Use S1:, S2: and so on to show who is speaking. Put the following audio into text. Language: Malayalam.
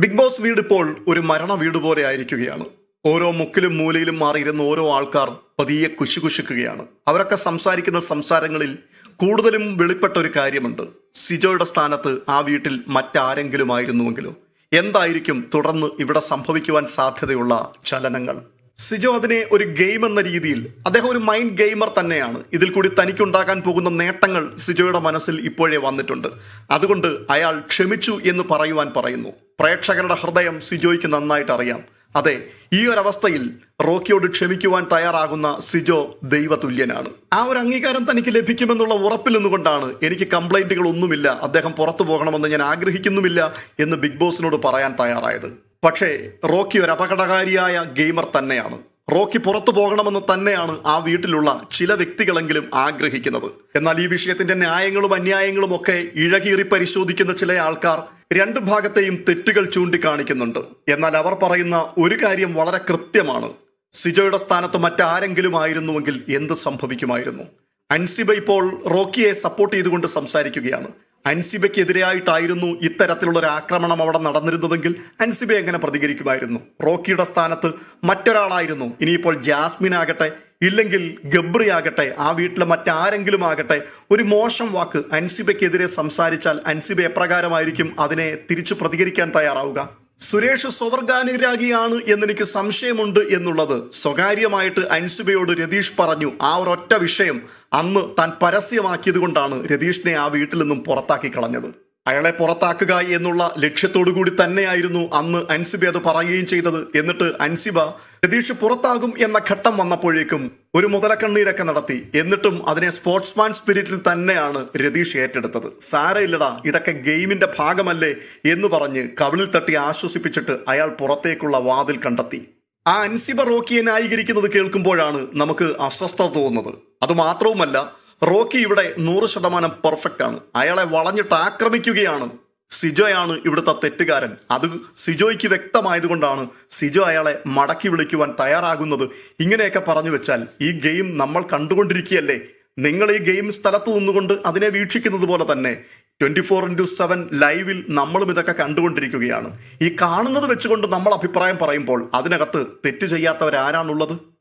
S1: ബിഗ് ബോസ് വീട് ഇപ്പോൾ ഒരു മരണ വീട് പോലെ ആയിരിക്കുകയാണ്. ഓരോ മുക്കിലും മൂലയിലും മാറിയിരുന്ന ഓരോ ആൾക്കാർ പതിയെ കുശുകുശുക്കുകയാണ്. അവരൊക്കെ സംസാരിക്കുന്ന സംസാരങ്ങളിൽ കൂടുതലും വെളിപ്പെട്ട ഒരു കാര്യമുണ്ട്. സിജോയുടെ സ്ഥാനത്ത് ആ വീട്ടിൽ മറ്റാരെങ്കിലും ആയിരുന്നുവെങ്കിലോ എന്തായിരിക്കും തുടർന്ന് ഇവിടെ സംഭവിക്കുവാൻ സാധ്യതയുള്ള ചലനങ്ങൾ? സിജോ അതിനെ ഒരു ഗെയിം എന്ന രീതിയിൽ അദ്ദേഹം ഒരു മൈൻഡ് ഗെയിമർ തന്നെയാണ്. ഇതിൽ കൂടി തനിക്കുണ്ടാകാൻ പോകുന്ന നേട്ടങ്ങൾ സിജോയുടെ മനസ്സിൽ ഇപ്പോഴേ വന്നിട്ടുണ്ട്. അതുകൊണ്ട് അയാൾ ക്ഷമിച്ചു എന്ന് പറയുവാൻ പറയുന്നു. പ്രേക്ഷകരുടെ ഹൃദയം സിജോയ്ക്ക് നന്നായിട്ട് അറിയാം. അതെ ഈ ഒരു അവസ്ഥയിൽ റോക്കിയോട് ക്ഷമിക്കുവാൻ തയ്യാറാകുന്ന സിജോ ദൈവതുല്യനാണ്. ആ ഒരു അംഗീകാരം തനിക്ക് ലഭിക്കുമെന്നുള്ള ഉറപ്പിൽ നിന്നുകൊണ്ടാണ് എനിക്ക് കംപ്ലൈന്റുകൾ ഒന്നുമില്ല അദ്ദേഹം പുറത്തു പോകണമെന്ന് ഞാൻ ആഗ്രഹിക്കുന്നുമില്ല എന്ന് ബിഗ് ബോസിനോട് പറയാൻ തയ്യാറായത്. പക്ഷേ റോക്കി ഒരു അപകടകാരിയായ ഗെയിമർ തന്നെയാണ്. റോക്കി പുറത്തു പോകണമെന്ന് തന്നെയാണ് ആ വീട്ടിലുള്ള ചില വ്യക്തികളെങ്കിലും ആഗ്രഹിക്കുന്നത്. എന്നാൽ ഈ വിഷയത്തിന്റെ ന്യായങ്ങളും അന്യായങ്ങളും ഒക്കെ ഇഴകീറി പരിശോധിക്കുന്ന ചില ആൾക്കാർ രണ്ട് ഭാഗത്തെയും തെറ്റുകൾ ചൂണ്ടിക്കാണിക്കുന്നുണ്ട്. എന്നാൽ അവർ പറയുന്ന ഒരു കാര്യം വളരെ കൃത്യമാണ്. സിജോയുടെ സ്ഥാനത്ത് മറ്റാരെങ്കിലും ആയിരുന്നുവെങ്കിൽ എന്ത് സംഭവിക്കുമായിരുന്നു? അൻസിബ ഇപ്പോൾ റോക്കിയെ സപ്പോർട്ട് ചെയ്തുകൊണ്ട് സംസാരിക്കുകയാണ്. അൻസിബയ്ക്കെതിരായിട്ടായിരുന്നു ഇത്തരത്തിലുള്ള ഒരു ആക്രമണം അവിടെ നടന്നിരുന്നതെങ്കിൽ അൻസിബ എങ്ങനെ പ്രതികരിക്കുമായിരുന്നു? റോക്കിയുടെ സ്ഥാനത്ത് മറ്റൊരാളായിരുന്നു. ഇനിയിപ്പോൾ ജാസ്മിൻ ആകട്ടെ ഇല്ലെങ്കിൽ ഗബ്രി ആകട്ടെ ആ വീട്ടിലെ മറ്റാരെങ്കിലും ആകട്ടെ ഒരു മോശം വാക്ക് അൻസിബയ്ക്കെതിരെ സംസാരിച്ചാൽ അൻസിബ എപ്രകാരമായിരിക്കും അതിനെ തിരിച്ചു പ്രതികരിക്കാൻ തയ്യാറാവുക? സുരേഷ് സ്വവർഗാനുരാഗിയാണ് എന്നെനിക്ക് സംശയമുണ്ട് എന്നുള്ളത്. സ്വകാര്യമായിട്ട് അൻസുബയോട് രതീഷ് പറഞ്ഞു ആ ഒരൊറ്റ വിഷയം അന്ന് താൻ പരസ്യമാക്കിയത് കൊണ്ടാണ് രതീഷിനെ ആ വീട്ടിൽ നിന്നും പുറത്താക്കി കളഞ്ഞത്. അയാളെ പുറത്താക്കുക എന്നുള്ള ലക്ഷ്യത്തോടു കൂടി തന്നെയായിരുന്നു അന്ന് അൻസിബ അത് പറയുകയും ചെയ്തത്. എന്നിട്ട് അൻസിബ രതീഷ് പുറത്താകും എന്ന ഘട്ടം വന്നപ്പോഴേക്കും ഒരു മുതലക്കണ്ണീരൊക്കെ നടത്തി. എന്നിട്ടും അതിനെ സ്പോർട്സ്മാൻ സ്പിരിറ്റിൽ തന്നെയാണ് രതീഷ് ഏറ്റെടുത്തത്. സാരയില്ലടാ ഇതൊക്കെ ഗെയിമിന്റെ ഭാഗമല്ലേ എന്ന് പറഞ്ഞ് കവിളിൽ തട്ടി ആശ്വസിപ്പിച്ചിട്ട് അയാൾ പുറത്തേക്കുള്ള വാതിൽ കണ്ടെത്തി. ആ അൻസിബ റോക്കിയെ ന്യായീകരിക്കുന്നത് കേൾക്കുമ്പോഴാണ് നമുക്ക് അസ്വസ്ഥത തോന്നുന്നത്. അതുമാത്രവുമല്ല റോക്കി ഇവിടെ നൂറ് ശതമാനം പെർഫെക്റ്റ് ആണ്. അയാളെ വളഞ്ഞിട്ട് ആക്രമിക്കുകയാണ്. സിജോയാണ് ഇവിടുത്തെ തെറ്റുകാരൻ. അത് സിജോയ്ക്ക് വ്യക്തമായതുകൊണ്ടാണ് സിജോ അയാളെ മടക്കി വിളിക്കുവാൻ തയ്യാറാകുന്നത്. ഇങ്ങനെയൊക്കെ പറഞ്ഞു വെച്ചാൽ ഈ ഗെയിം നമ്മൾ കണ്ടുകൊണ്ടിരിക്കുകയല്ലേ? നിങ്ങൾ ഈ ഗെയിം സ്ഥലത്ത് നിന്നുകൊണ്ട് അതിനെ വീക്ഷിക്കുന്നത് പോലെ തന്നെ ട്വന്റി ഫോർ ഇന്റു സെവൻ ലൈവിൽ നമ്മളും ഇതൊക്കെ കണ്ടുകൊണ്ടിരിക്കുകയാണ്. ഈ കാണുന്നത് വെച്ചുകൊണ്ട് നമ്മൾ അഭിപ്രായം പറയുമ്പോൾ അതിനകത്ത് തെറ്റ് ചെയ്യാത്തവരാരാണുള്ളത്?